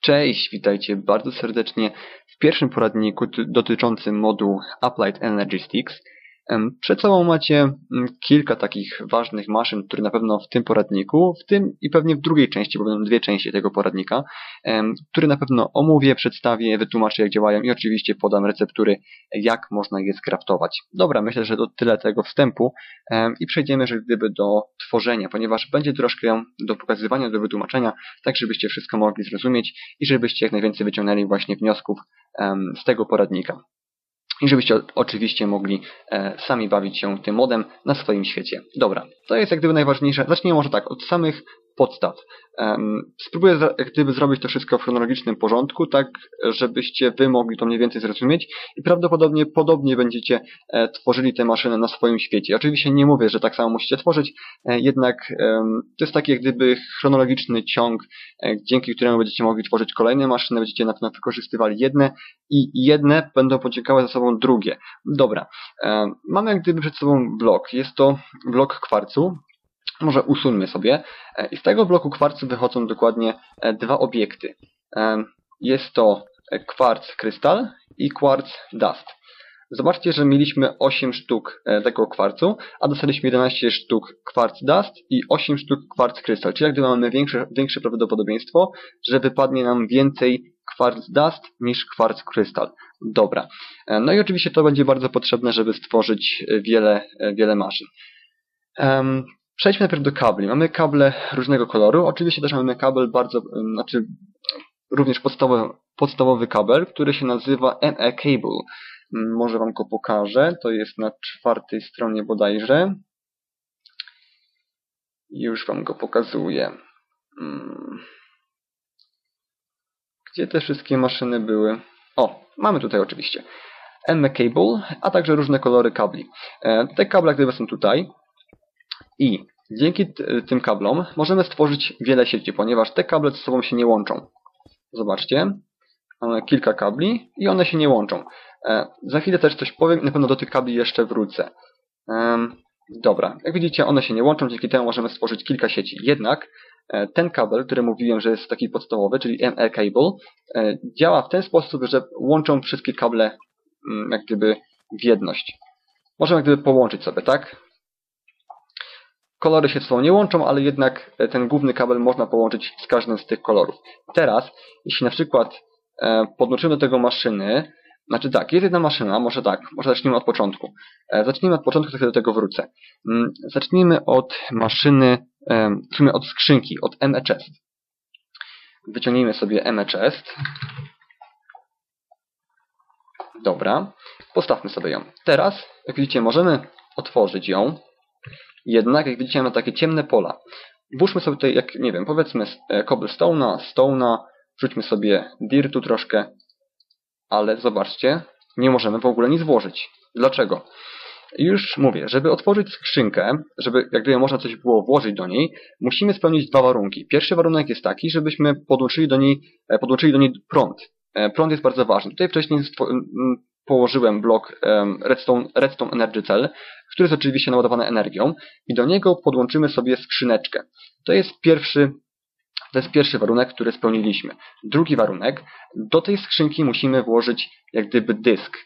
Cześć, witajcie bardzo serdecznie w pierwszym poradniku dotyczącym modułu Applied Energy Sticks. Przed sobą macie mm, kilka takich ważnych maszyn, które na pewno w tym poradniku, w tym i pewnie w drugiej części, bo będą dwie części tego poradnika, które na pewno omówię, przedstawię, wytłumaczę jak działają i oczywiście podam receptury, jak można je skraftować. Dobra, myślę, że to tyle tego wstępu i przejdziemy, że gdyby do tworzenia, ponieważ będzie troszkę do pokazywania, do wytłumaczenia, tak żebyście wszystko mogli zrozumieć i żebyście jak najwięcej wyciągnęli właśnie wniosków z tego poradnika i żebyście oczywiście mogli e, sami bawić się tym modem na swoim świecie. Dobra, to jest jak gdyby najważniejsze. Zacznijmy może tak, od samych podstaw. Spróbuję jak gdyby zrobić to wszystko w chronologicznym porządku, tak żebyście wy mogli to mniej więcej zrozumieć i prawdopodobnie podobnie będziecie e, tworzyli te maszyny na swoim świecie. Oczywiście nie mówię, że tak samo musicie tworzyć, e, jednak to jest taki jak gdyby chronologiczny ciąg, e, dzięki któremu będziecie mogli tworzyć kolejne maszyny, będziecie na pewno wykorzystywali jedne i jedne będą pociekały za sobą drugie. Dobra, mamy jak gdyby przed sobą blok. Jest to blok kwarcu, może usuńmy sobie. E, I z tego bloku kwarcu wychodzą dokładnie e, dwa obiekty. E, jest to kwarc krystal i kwarc dust. Zobaczcie, że mieliśmy 8 sztuk tego kwarcu, a dostaliśmy 11 sztuk kwarc dust i 8 sztuk kwarc krystal. Czyli jak gdyby mamy większe, większe prawdopodobieństwo, że wypadnie nam więcej kwarc dust niż kwarc krystal. Dobra. No i oczywiście to będzie bardzo potrzebne, żeby stworzyć wiele, wiele maszyn. Przejdźmy najpierw do kabli. Mamy kable różnego koloru. Oczywiście też mamy kabel bardzo, znaczy również podstawowy, podstawowy kabel, który się nazywa ME Cable. Może Wam go pokażę. To jest na czwartej stronie bodajże. Już Wam go pokazuję. Hmm. Gdzie te wszystkie maszyny były? O, mamy tutaj oczywiście. ME Cable, a także różne kolory kabli. E, te kable gdyby są tutaj. I dzięki tym kablom możemy stworzyć wiele sieci, ponieważ te kable ze sobą się nie łączą. Zobaczcie, mamy kilka kabli i one się nie łączą. E, za chwilę też coś powiem, na pewno do tych kabli jeszcze wrócę. Dobra, jak widzicie one się nie łączą, dzięki temu możemy stworzyć kilka sieci. Jednak e, ten kabel, który mówiłem, że jest taki podstawowy, czyli ML cable, e, działa w ten sposób, że łączą wszystkie kable mm, jak gdyby w jedność. Możemy jak gdyby połączyć sobie, tak? Kolory się ze sobą nie łączą, ale jednak e, ten główny kabel można połączyć z każdym z tych kolorów. Teraz, jeśli na przykład e, podłączymy do tego maszyny, znaczy tak, jest jedna maszyna, może tak, może zacznijmy od początku. E, zacznijmy od początku, to do tego wrócę. Mm, zacznijmy od maszyny, sumie od skrzynki, od ME Chest. Wyciągnijmy sobie ME Chest. Dobra, postawmy sobie ją. Teraz, jak widzicie, możemy otworzyć ją jednak, jak widzicie, mamy takie ciemne pola. Włóżmy sobie tutaj, jak nie wiem, powiedzmy e, cobblestone'a, stone'a, wrzućmy sobie dirtu troszkę, ale zobaczcie, nie możemy w ogóle nic włożyć. Dlaczego? Już mówię, żeby otworzyć skrzynkę, żeby jak gdyby można coś było włożyć do niej, musimy spełnić dwa warunki. Pierwszy warunek jest taki, żebyśmy podłączyli do niej, e, podłączyli do niej prąd. E, prąd jest bardzo ważny. Tutaj wcześniej położyłem blok Redstone, Redstone Energy Cell, który jest oczywiście naładowany energią i do niego podłączymy sobie skrzyneczkę. To jest pierwszy to jest pierwszy warunek, który spełniliśmy. Drugi warunek, do tej skrzynki musimy włożyć jak gdyby dysk.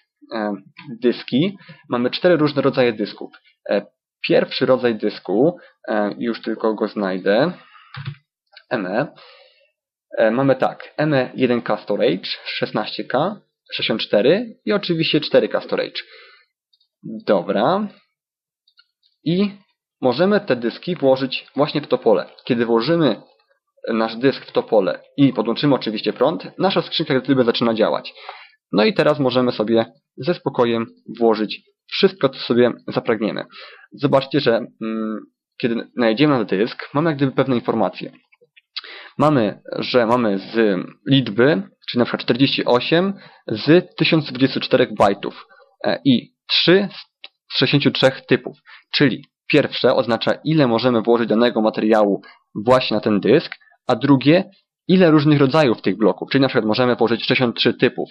Dyski. Mamy cztery różne rodzaje dysków. E, pierwszy rodzaj dysku, e, już tylko go znajdę, ME. E, mamy tak, ME1K Storage 16K, 64 i oczywiście 4K Storage. Dobra. I możemy te dyski włożyć właśnie w to pole. Kiedy włożymy nasz dysk w to pole i podłączymy oczywiście prąd, nasza skrzynka gdyby zaczyna działać. No i teraz możemy sobie ze spokojem włożyć wszystko, co sobie zapragniemy. Zobaczcie, że mm, kiedy najedziemy na dysk, mamy jak gdyby pewne informacje. Mamy, że mamy z liczby czyli na przykład 48 z 1024 bajtów e, i 3 z 63 typów. Czyli pierwsze oznacza ile możemy włożyć danego materiału właśnie na ten dysk, a drugie ile różnych rodzajów tych bloków, czyli na przykład możemy włożyć 63 typów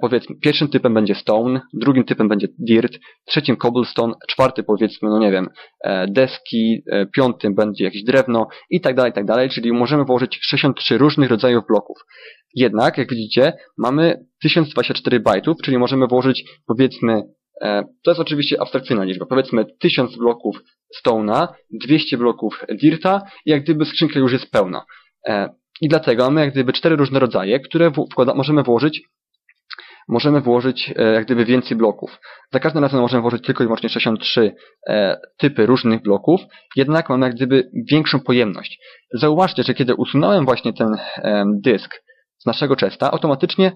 powiedzmy, pierwszym typem będzie stone, drugim typem będzie dirt, trzecim cobblestone, czwarty powiedzmy, no nie wiem, e, deski, e, piątym będzie jakieś drewno i tak dalej, i tak dalej, czyli możemy włożyć 63 różnych rodzajów bloków. Jednak, jak widzicie, mamy 1024 bajtów, czyli możemy włożyć powiedzmy E, to jest oczywiście abstrakcyjna liczba. Powiedzmy 1000 bloków Stone'a, 200 bloków Dirta i jak gdyby skrzynka już jest pełna. E, I dlatego mamy jak gdyby cztery różne rodzaje, które możemy włożyć możemy włożyć e, jak gdyby więcej bloków. Za każdym razem możemy włożyć tylko i wyłącznie 63 typy różnych bloków, jednak mamy jak gdyby większą pojemność. Zauważcie, że kiedy usunąłem właśnie ten dysk z naszego chesta, automatycznie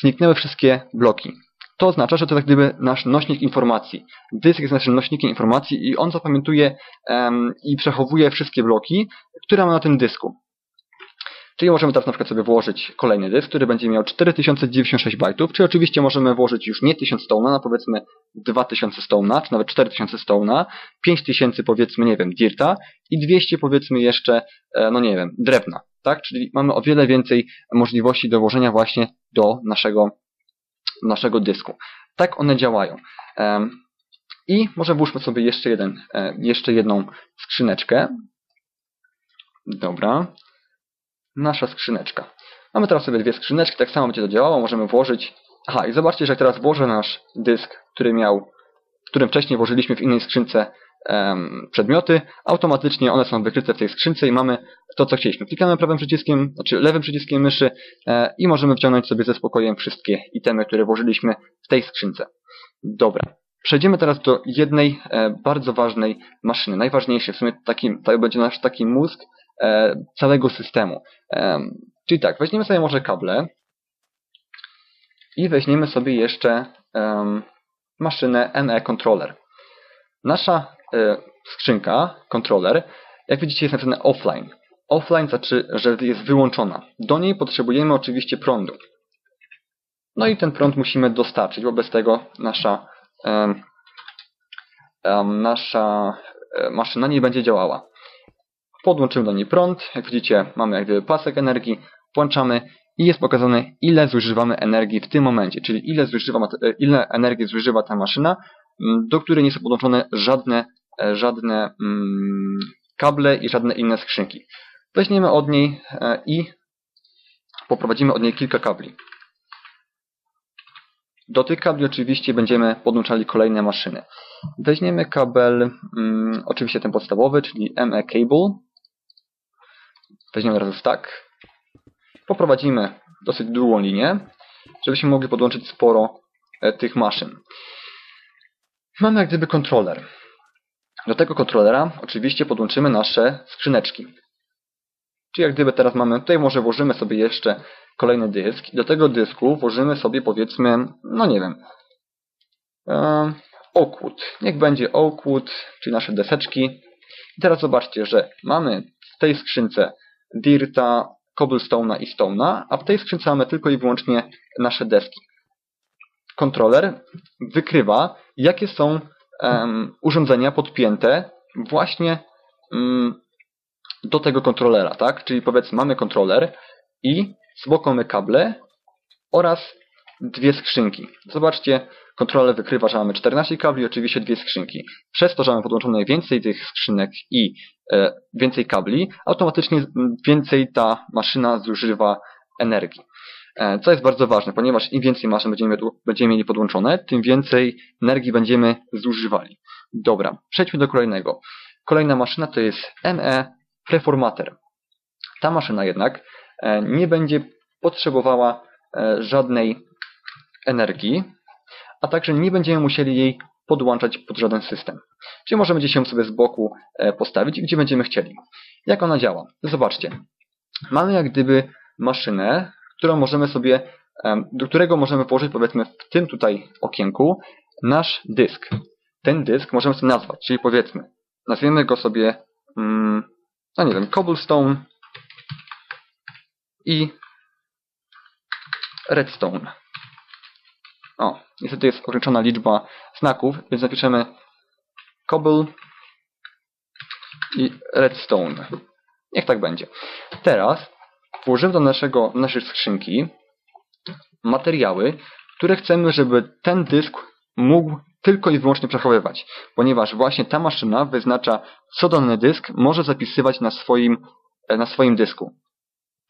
zniknęły wszystkie bloki. To oznacza, że to jak gdyby nasz nośnik informacji. Dysk jest naszym nośnikiem informacji i on zapamiętuje um, i przechowuje wszystkie bloki, które ma na tym dysku. Czyli możemy teraz na przykład sobie włożyć kolejny dysk, który będzie miał 4096 bajtów, czy oczywiście możemy włożyć już nie 1000 stona, na powiedzmy 2000 stona, czy nawet 4000 stona, 5000 powiedzmy, nie wiem, dirta i 200 powiedzmy jeszcze, e, no nie wiem, drewna. Tak? Czyli mamy o wiele więcej możliwości do włożenia właśnie do naszego naszego dysku. Tak one działają. I może włóżmy sobie jeszcze, jeden, e, jeszcze jedną skrzyneczkę. Dobra. Nasza skrzyneczka. Mamy teraz sobie dwie skrzyneczki, tak samo będzie to działało. Możemy włożyć... Aha, i zobaczcie, że jak teraz włożę nasz dysk, który miał, którym wcześniej włożyliśmy w innej skrzynce um, przedmioty, automatycznie one są wykryte w tej skrzynce i mamy to, co chcieliśmy. Klikamy prawym przyciskiem, znaczy lewym przyciskiem myszy e, i możemy wciągnąć sobie ze spokojem wszystkie itemy, które włożyliśmy w tej skrzynce. Dobra. Przejdziemy teraz do jednej e, bardzo ważnej maszyny, najważniejszej, w sumie taki, to będzie nasz taki mózg całego systemu. E, czyli tak, weźmiemy sobie może kable i weźmiemy sobie jeszcze maszynę ME Controller. Nasza E, skrzynka, kontroler, jak widzicie jest napisane offline. Offline znaczy, że jest wyłączona. Do niej potrzebujemy oczywiście prądu. No i ten prąd musimy dostarczyć, wobec tego nasza, nasza e, maszyna nie będzie działała. Podłączymy do niej prąd, jak widzicie mamy jak gdyby pasek energii, włączamy i jest pokazane ile zużywamy energii w tym momencie, czyli ile, zużywa, e, ile energii zużywa ta maszyna, do której nie są podłączone żadne E, żadne mm, kable i żadne inne skrzynki. Weźmiemy od niej e, i poprowadzimy od niej kilka kabli. Do tych kabli oczywiście będziemy podłączali kolejne maszyny. Weźmiemy kabel, mm, oczywiście ten podstawowy, czyli ME cable. Weźmiemy razem tak. Poprowadzimy dosyć długą linię, żebyśmy mogli podłączyć sporo e, tych maszyn. Mamy jak gdyby kontroler. Do tego kontrolera oczywiście podłączymy nasze skrzyneczki. Czyli jak gdyby teraz mamy, tutaj może włożymy sobie jeszcze kolejny dysk. Do tego dysku włożymy sobie powiedzmy, no nie wiem, e, Oakwood. Niech będzie Oakwood, czyli nasze deseczki. I teraz zobaczcie, że mamy w tej skrzynce Dirta, Cobblestone'a i Stone'a, a w tej skrzynce mamy tylko i wyłącznie nasze deski. Kontroler wykrywa, jakie są um, urządzenia podpięte właśnie um, do tego kontrolera, tak? Czyli powiedzmy mamy kontroler i z boku mamy kable oraz dwie skrzynki. Zobaczcie, kontroler wykrywa, że mamy 14 kabli oczywiście dwie skrzynki. Przez to, że mamy podłączone więcej tych skrzynek i e, więcej kabli, automatycznie więcej ta maszyna zużywa energii. E, co jest bardzo ważne, ponieważ im więcej maszyn będziemy, będziemy mieli podłączone, tym więcej energii będziemy zużywali. Dobra, przejdźmy do kolejnego. Kolejna maszyna to jest ME Preformater. Ta maszyna jednak e, nie będzie potrzebowała e, żadnej energii, a także nie będziemy musieli jej podłączać pod żaden system. Czyli możemy gdzieś ją sobie z boku postawić, gdzie będziemy chcieli. Jak ona działa? Zobaczcie. Mamy jak gdyby maszynę, którą możemy sobie, do którego możemy położyć powiedzmy w tym tutaj okienku nasz dysk. Ten dysk możemy sobie nazwać, czyli powiedzmy, nazwiemy go sobie, mm, no nie wiem, cobblestone i redstone. O, niestety jest ograniczona liczba znaków, więc napiszemy cobble i redstone. Niech tak będzie. Teraz włożymy do naszego, naszej skrzynki materiały, które chcemy, żeby ten dysk mógł tylko i wyłącznie przechowywać, ponieważ właśnie ta maszyna wyznacza, co dany dysk może zapisywać na swoim, e, na swoim dysku.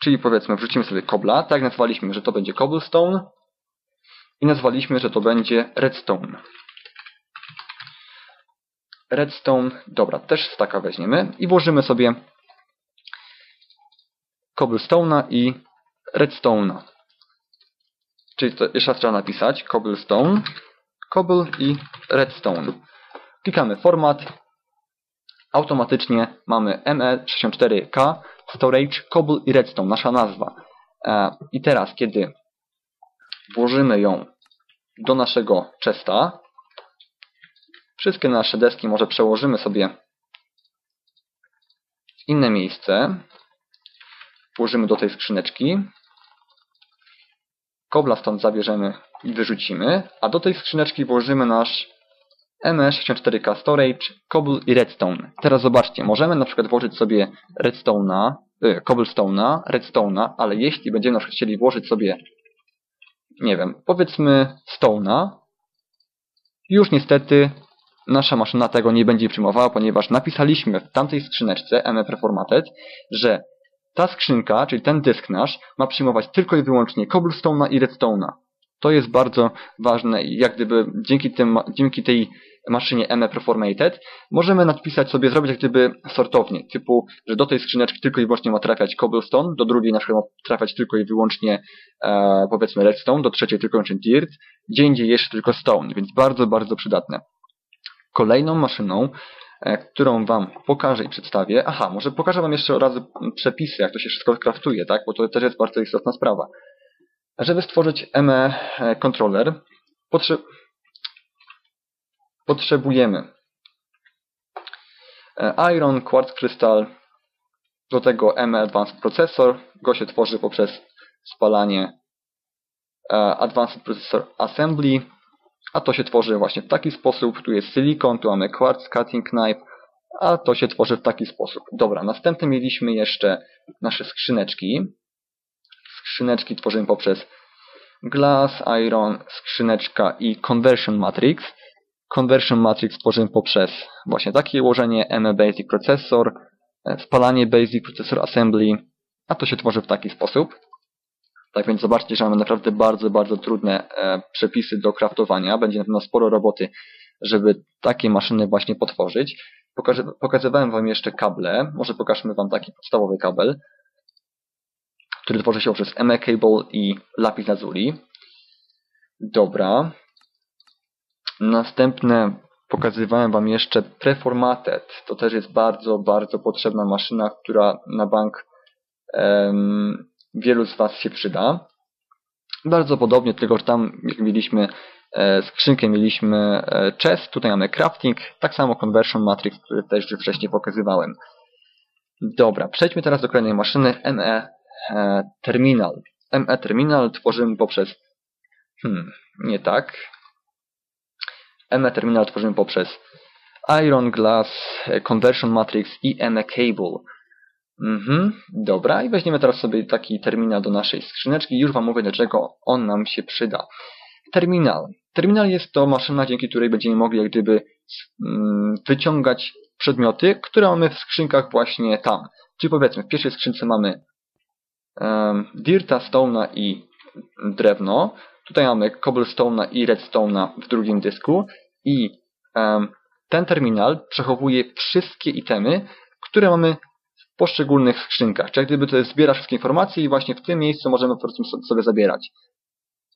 Czyli powiedzmy, wrzucimy sobie kobla, tak nazwaliśmy, że to będzie cobblestone i nazwaliśmy, że to będzie redstone. Redstone, dobra, też staka weźmiemy i włożymy sobie cobblestone'a i redstone'a. Czyli to jeszcze raz trzeba napisać cobblestone, cobble i redstone. Klikamy format. Automatycznie mamy ME64K, storage, cobble i redstone, nasza nazwa. E, I teraz, kiedy włożymy ją do naszego chesta, wszystkie nasze deski może przełożymy sobie w inne miejsce. Włożymy do tej skrzyneczki. Kobla stąd zabierzemy i wyrzucimy, a do tej skrzyneczki włożymy nasz MS64K Storage, Cobble i Redstone. Teraz zobaczcie, możemy na przykład włożyć sobie Redstone'a, y, Cobblestone'a, Redstone'a, ale jeśli będziemy na przykład chcieli włożyć sobie, nie wiem, powiedzmy Stone'a, już niestety nasza maszyna tego nie będzie przyjmowała, ponieważ napisaliśmy w tamtej skrzyneczce ME Preformated, że ta skrzynka, czyli ten dysk nasz, ma przyjmować tylko i wyłącznie Cobblestone'a i Redstone'a. To jest bardzo ważne i jak gdyby dzięki, tym, dzięki tej maszynie ME Performated możemy napisać sobie, zrobić jak gdyby sortownię, typu, że do tej skrzyneczki tylko i wyłącznie ma trafiać cobblestone, do drugiej na przykład ma trafiać tylko i wyłącznie e, powiedzmy redstone, do trzeciej tylko i wyłącznie dirt, gdzie indziej jeszcze tylko stone, więc bardzo, bardzo przydatne. Kolejną maszyną, e, którą Wam pokażę i przedstawię, aha, może pokażę Wam jeszcze od razu przepisy, jak to się wszystko kraftuje, tak, bo to też jest bardzo istotna sprawa. Żeby stworzyć ME controller, potrze potrzebujemy e, Iron, Quartz Crystal, do tego ME Advanced Processor, go się tworzy poprzez spalanie e, Advanced Processor Assembly, a to się tworzy właśnie w taki sposób, tu jest silikon, tu mamy Quartz Cutting Knife, a to się tworzy w taki sposób. Dobra, następnie mieliśmy jeszcze nasze skrzyneczki. Skrzyneczki tworzymy poprzez Glass, Iron, skrzyneczka i Conversion Matrix. Conversion Matrix tworzymy poprzez właśnie takie ułożenie Basic Processor, e, spalanie Basic Processor Assembly, a to się tworzy w taki sposób. Tak więc zobaczcie, że mamy naprawdę bardzo, bardzo trudne e, przepisy do kraftowania. Będzie na pewno sporo roboty, żeby takie maszyny właśnie potworzyć. pokazywałem Wam jeszcze kable. Może pokażmy Wam taki podstawowy kabel, który tworzy się przez ME Cable i lapis lazuli. Dobra. Następne pokazywałem Wam jeszcze Preformated. To też jest bardzo, bardzo potrzebna maszyna, która na bank um, wielu z Was się przyda. Bardzo podobnie, tylko że tam jak mieliśmy e, skrzynkę, mieliśmy e, chest, tutaj mamy crafting, tak samo conversion matrix, który też już wcześniej pokazywałem. Dobra, przejdźmy teraz do kolejnej maszyny ME e, Terminal. ME Terminal tworzymy poprzez hmm, nie tak. ME Terminal tworzymy poprzez Iron Glass, Conversion Matrix i ME Cable. Mhm, dobra, i weźmiemy teraz sobie taki terminal do naszej skrzyneczki już Wam mówię, dlaczego on nam się przyda. Terminal. Terminal jest to maszyna, dzięki której będziemy mogli jak gdyby mm, wyciągać przedmioty, które mamy w skrzynkach właśnie tam. Czyli powiedzmy, w pierwszej skrzynce mamy um, dirta, stone'a i drewno. Tutaj mamy cobblestone'a i redstone'a w drugim dysku i ten terminal przechowuje wszystkie itemy, które mamy w poszczególnych skrzynkach. Czyli gdyby to zbiera wszystkie informacje i właśnie w tym miejscu możemy po prostu sobie zabierać.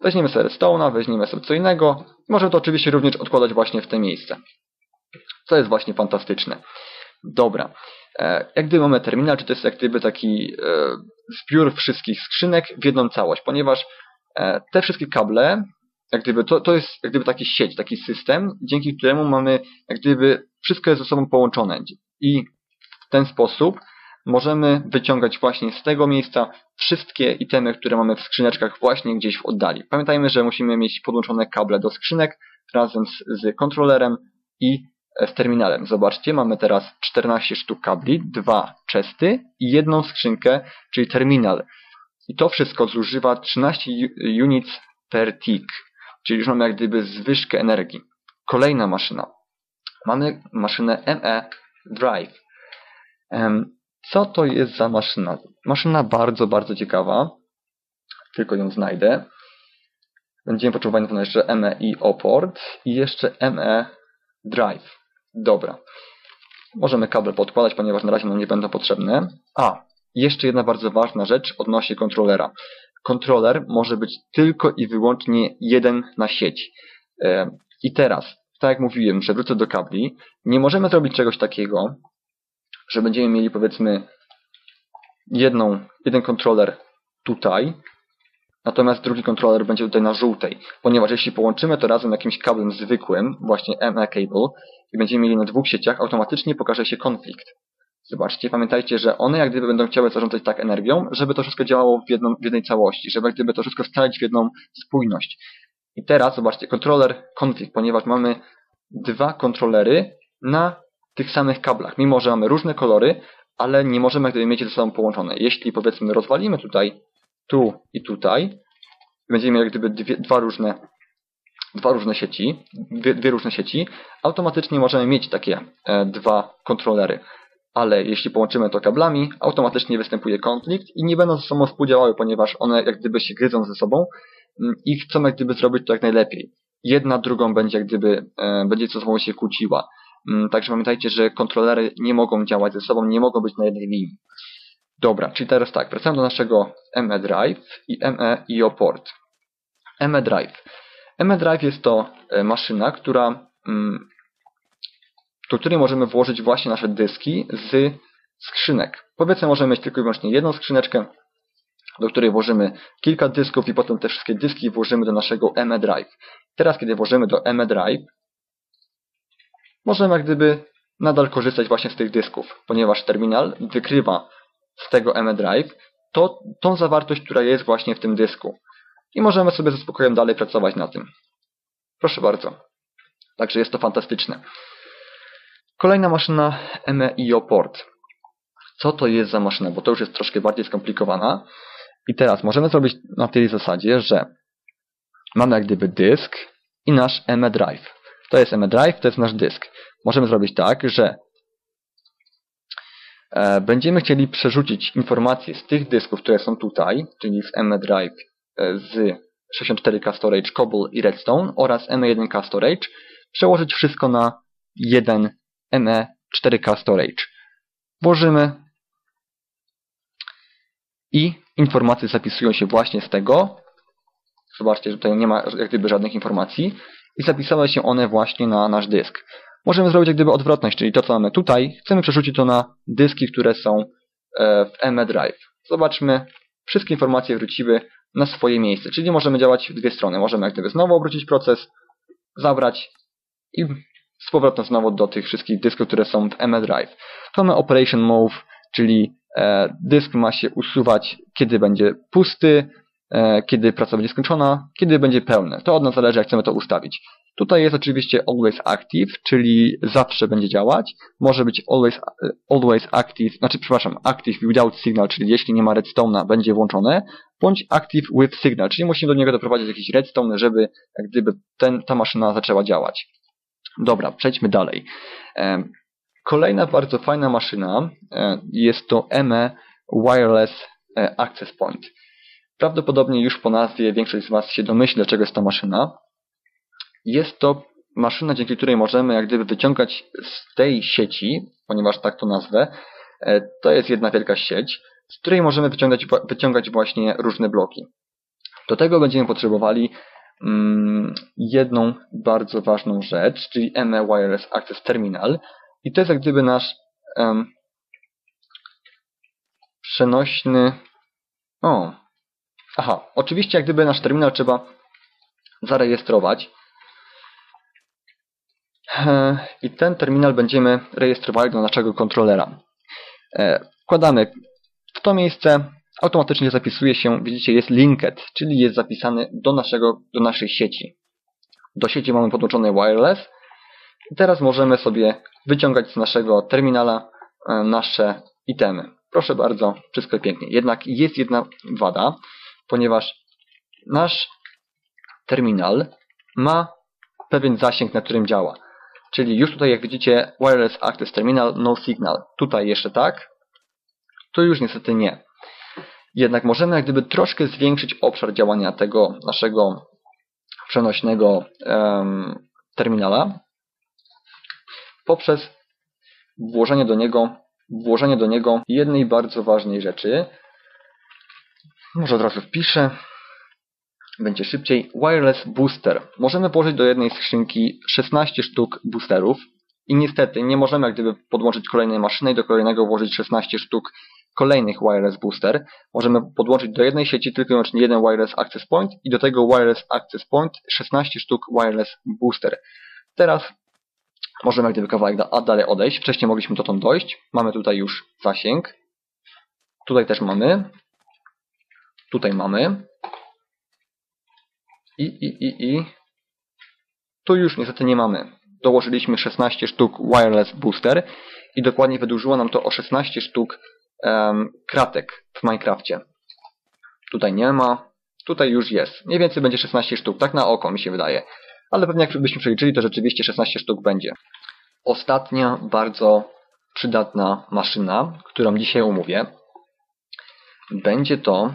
Weźmiemy sobie redstone'a, weźmiemy sobie co innego. Możemy to oczywiście również odkładać właśnie w te miejsce. Co jest właśnie fantastyczne. Dobra. E, jak gdyby mamy terminal, czy to jest jak gdyby taki e, zbiór wszystkich skrzynek w jedną całość, ponieważ e, te wszystkie kable, jak gdyby to, to jest jak gdyby taki sieć, taki system, dzięki któremu mamy jak gdyby wszystko jest ze sobą połączone i w ten sposób możemy wyciągać właśnie z tego miejsca wszystkie itemy, które mamy w skrzyneczkach właśnie gdzieś w oddali. Pamiętajmy, że musimy mieć podłączone kable do skrzynek razem z, z kontrolerem i z terminalem. Zobaczcie, mamy teraz 14 sztuk kabli, dwa chesty i jedną skrzynkę, czyli terminal. I to wszystko zużywa 13 units per tick, czyli już mamy jak gdyby zwyżkę energii. Kolejna maszyna. Mamy maszynę ME Drive. Co to jest za maszyna? Maszyna bardzo, bardzo ciekawa. Tylko ją znajdę. Będziemy potrzebowali na pewno jeszcze ME i oport i jeszcze ME Drive. Dobra. Możemy kabel podkładać, ponieważ na razie nam nie będą potrzebne. A, jeszcze jedna bardzo ważna rzecz odnośnie kontrolera. Kontroler może być tylko i wyłącznie jeden na sieć. E, I teraz, tak jak mówiłem, że wrócę do kabli, nie możemy zrobić czegoś takiego, że będziemy mieli powiedzmy jedną, jeden kontroler tutaj, natomiast drugi kontroler będzie tutaj na żółtej, ponieważ jeśli połączymy to razem jakimś kablem zwykłym, właśnie ME cable, i będziemy mieli na dwóch sieciach, automatycznie pokaże się konflikt. Zobaczcie, pamiętajcie, że one jak gdyby będą chciały zarządzać tak energią, żeby to wszystko działało w, jedną, w jednej całości, żeby jak gdyby to wszystko scalić w jedną spójność. I teraz zobaczcie, kontroler config, ponieważ mamy dwa kontrolery na tych samych kablach, mimo że mamy różne kolory, ale nie możemy gdyby mieć ze sobą połączone. Jeśli powiedzmy rozwalimy tutaj, tu i tutaj, będziemy mieli jak gdyby dwie, dwa różne dwa różne sieci, dwie, dwie, różne sieci, automatycznie możemy mieć takie e, dwa kontrolery. Ale jeśli połączymy to kablami, automatycznie występuje konflikt i nie będą ze sobą współdziałały, ponieważ one jak gdyby się gryzą ze sobą mm, i chcą jak gdyby zrobić to jak najlepiej. Jedna drugą będzie jak gdyby, e, będzie ze sobą się kłóciła. Mm, także pamiętajcie, że kontrolery nie mogą działać ze sobą, nie mogą być na jednej linii. Dobra, czyli teraz tak, wracamy do naszego ME Drive i ME IO port. ME Drive. ME Drive jest to e, maszyna, która, mm, do której możemy włożyć właśnie nasze dyski z skrzynek. Powiedzmy, możemy mieć tylko i wyłącznie jedną skrzyneczkę, do której włożymy kilka dysków i potem te wszystkie dyski włożymy do naszego ME Drive. Teraz, kiedy włożymy do ME Drive, możemy jak gdyby nadal korzystać właśnie z tych dysków, ponieważ terminal wykrywa z tego ME Drive to, tą zawartość, która jest właśnie w tym dysku. I możemy sobie ze spokojem dalej pracować na tym. Proszę bardzo. Także jest to fantastyczne. Kolejna maszyna MEIO Port. Co to jest za maszyna? Bo to już jest troszkę bardziej skomplikowana. I teraz możemy zrobić na tej zasadzie, że mamy jak gdyby dysk i nasz ME Drive. To jest ME Drive, to jest nasz dysk. Możemy zrobić tak, że e, będziemy chcieli przerzucić informacje z tych dysków, które są tutaj, czyli z ME Drive e, z 64K Storage, Cobble i Redstone oraz ME1K Storage, przełożyć wszystko na jeden ME4K Storage. Włożymy i informacje zapisują się właśnie z tego. Zobaczcie, że tutaj nie ma jak gdyby żadnych informacji i zapisały się one właśnie na nasz dysk. Możemy zrobić jak gdyby odwrotność, czyli to co mamy tutaj, chcemy przerzucić to na dyski, które są e, w ME Drive. Zobaczmy, wszystkie informacje wróciły na swoje miejsce, czyli możemy działać w dwie strony. Możemy jak gdyby znowu obrócić proces, zabrać i z powrotem znowu do tych wszystkich dysków, które są w ME Drive. To mamy Operation Move, czyli e, dysk ma się usuwać, kiedy będzie pusty, E, kiedy praca będzie skończona, kiedy będzie pełne. To od nas zależy, jak chcemy to ustawić. Tutaj jest oczywiście always active, czyli zawsze będzie działać. Może być always, always active, znaczy przepraszam, active without signal, czyli jeśli nie ma redstone'a, będzie włączone, bądź active with signal, czyli musimy do niego doprowadzić jakiś redstone, żeby gdyby ten, ta maszyna zaczęła działać. Dobra, przejdźmy dalej. E, kolejna bardzo fajna maszyna e, jest to ME Wireless Access Point. Prawdopodobnie już po nazwie większość z Was się domyśli, dlaczego jest to maszyna. Jest to maszyna, dzięki której możemy jak gdyby wyciągać z tej sieci, ponieważ tak to nazwę, e, to jest jedna wielka sieć, z której możemy wyciągać, wyciągać właśnie różne bloki. Do tego będziemy potrzebowali jedną bardzo ważną rzecz, czyli ME Wireless Access Terminal. I to jest jak gdyby nasz um, przenośny... O, Aha, oczywiście jak gdyby nasz terminal trzeba zarejestrować. E, I ten terminal będziemy rejestrowali do naszego kontrolera. E, wkładamy w to miejsce, automatycznie zapisuje się, widzicie, jest linked, czyli jest zapisany do, naszego, do naszej sieci. Do sieci mamy podłączony wireless. I teraz możemy sobie wyciągać z naszego terminala e, nasze itemy. Proszę bardzo, wszystko pięknie. Jednak jest jedna wada, ponieważ nasz terminal ma pewien zasięg, na którym działa. Czyli już tutaj, jak widzicie, Wireless Access Terminal, no signal. Tutaj jeszcze tak, tu już niestety nie. Jednak możemy jak gdyby troszkę zwiększyć obszar działania tego naszego przenośnego um, terminala poprzez włożenie do niego włożenie do niego jednej bardzo ważnej rzeczy. Może od razu wpiszę. Będzie szybciej. Wireless Booster. Możemy położyć do jednej skrzynki 16 sztuk boosterów i niestety nie możemy jak gdyby podłączyć kolejnej maszyny i do kolejnego włożyć 16 sztuk kolejnych Wireless Booster. Możemy podłączyć do jednej sieci tylko i wyłącznie jeden Wireless Access Point i do tego Wireless Access Point 16 sztuk Wireless Booster. Teraz możemy gdyby kawałek da, dalej odejść. Wcześniej mogliśmy dotąd dojść. Mamy tutaj już zasięg. Tutaj też mamy. Tutaj mamy. I, i, i, i. Tu już niestety nie mamy. Dołożyliśmy 16 sztuk Wireless Booster i dokładnie wydłużyło nam to o 16 sztuk um, kratek w Minecrafcie. Tutaj nie ma. Tutaj już jest. Mniej więcej będzie 16 sztuk. Tak na oko mi się wydaje ale pewnie jakbyśmy przeliczyli, to rzeczywiście 16 sztuk będzie. Ostatnia bardzo przydatna maszyna, którą dzisiaj omówię, będzie to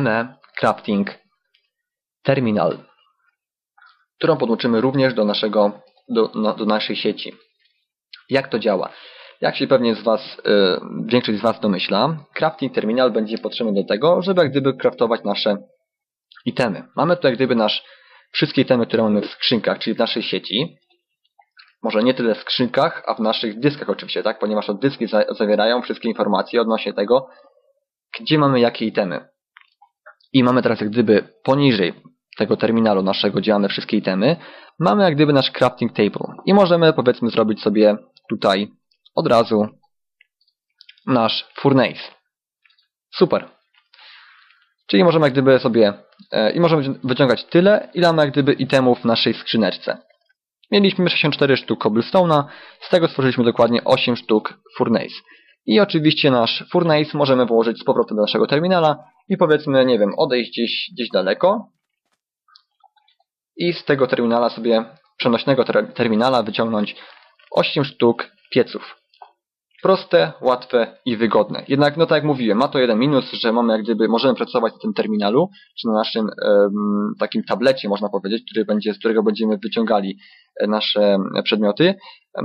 ME Crafting Terminal, którą podłączymy również do, naszego, do, no, do naszej sieci. Jak to działa? Jak się pewnie z was, yy, większość z Was domyśla, crafting terminal będzie potrzebny do tego, żeby jak gdyby craftować nasze itemy. Mamy tu jak gdyby nasz wszystkie temy, które mamy w skrzynkach, czyli w naszej sieci. Może nie tyle w skrzynkach, a w naszych dyskach oczywiście, tak? Ponieważ to dyski za zawierają wszystkie informacje odnośnie tego, gdzie mamy jakie itemy. I mamy teraz jak gdyby poniżej tego terminalu naszego, gdzie mamy wszystkie itemy, mamy jak gdyby nasz crafting table. I możemy powiedzmy zrobić sobie tutaj od razu nasz furnace. Super. Czyli możemy jak gdyby sobie e, i możemy wyciągać tyle, ile mamy jak gdyby itemów w naszej skrzyneczce. Mieliśmy 64 sztuk cobblestone'a, z tego stworzyliśmy dokładnie 8 sztuk furnace. I oczywiście nasz furnace możemy położyć z powrotem do naszego terminala i powiedzmy, nie wiem, odejść gdzieś, gdzieś daleko i z tego terminala sobie, przenośnego ter terminala wyciągnąć 8 sztuk pieców. Proste, łatwe i wygodne. Jednak, no tak jak mówiłem, ma to jeden minus, że mamy jak gdyby, możemy pracować na tym terminalu, czy na naszym um, takim tablecie, można powiedzieć, który będzie, z którego będziemy wyciągali e, nasze przedmioty.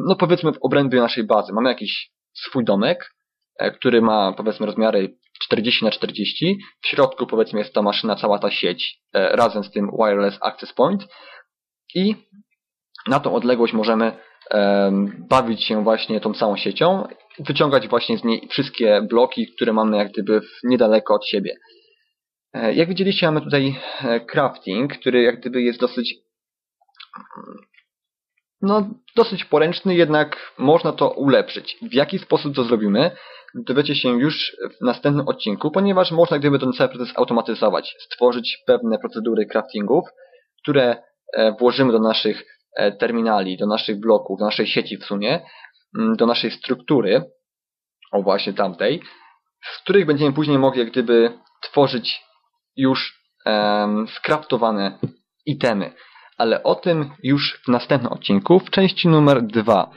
No powiedzmy w obrębie naszej bazy. Mamy jakiś swój domek, e, który ma powiedzmy rozmiary 40 na 40 W środku powiedzmy jest ta maszyna, cała ta sieć e, razem z tym Wireless Access Point i na tą odległość możemy bawić się właśnie tą całą siecią, wyciągać właśnie z niej wszystkie bloki, które mamy jak gdyby niedaleko od siebie. E, jak widzieliście, mamy tutaj e, crafting, który jak gdyby jest dosyć no, dosyć poręczny, jednak można to ulepszyć. W jaki sposób to zrobimy, dowiecie się już w następnym odcinku, ponieważ można gdyby ten cały proces automatyzować, stworzyć pewne procedury craftingów, które e, włożymy do naszych terminali, do naszych bloków, do naszej sieci w sumie, mm, do naszej struktury, o właśnie tamtej, z których będziemy później mogli jak gdyby tworzyć już um, skraftowane itemy. Ale o tym już w następnym odcinku, w części numer 2.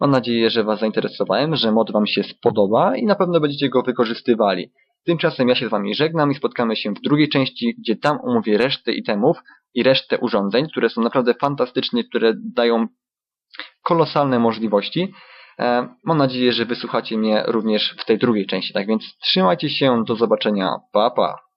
Mam nadzieję, że Was zainteresowałem, że mod Wam się spodoba i na pewno będziecie go wykorzystywali. Tymczasem ja się z Wami żegnam i spotkamy się w drugiej części, gdzie tam omówię resztę itemów i resztę urządzeń, które są naprawdę fantastyczne, które dają kolosalne możliwości. E, mam nadzieję, że wysłuchacie mnie również w tej drugiej części. Tak więc trzymajcie się, do zobaczenia, pa pa!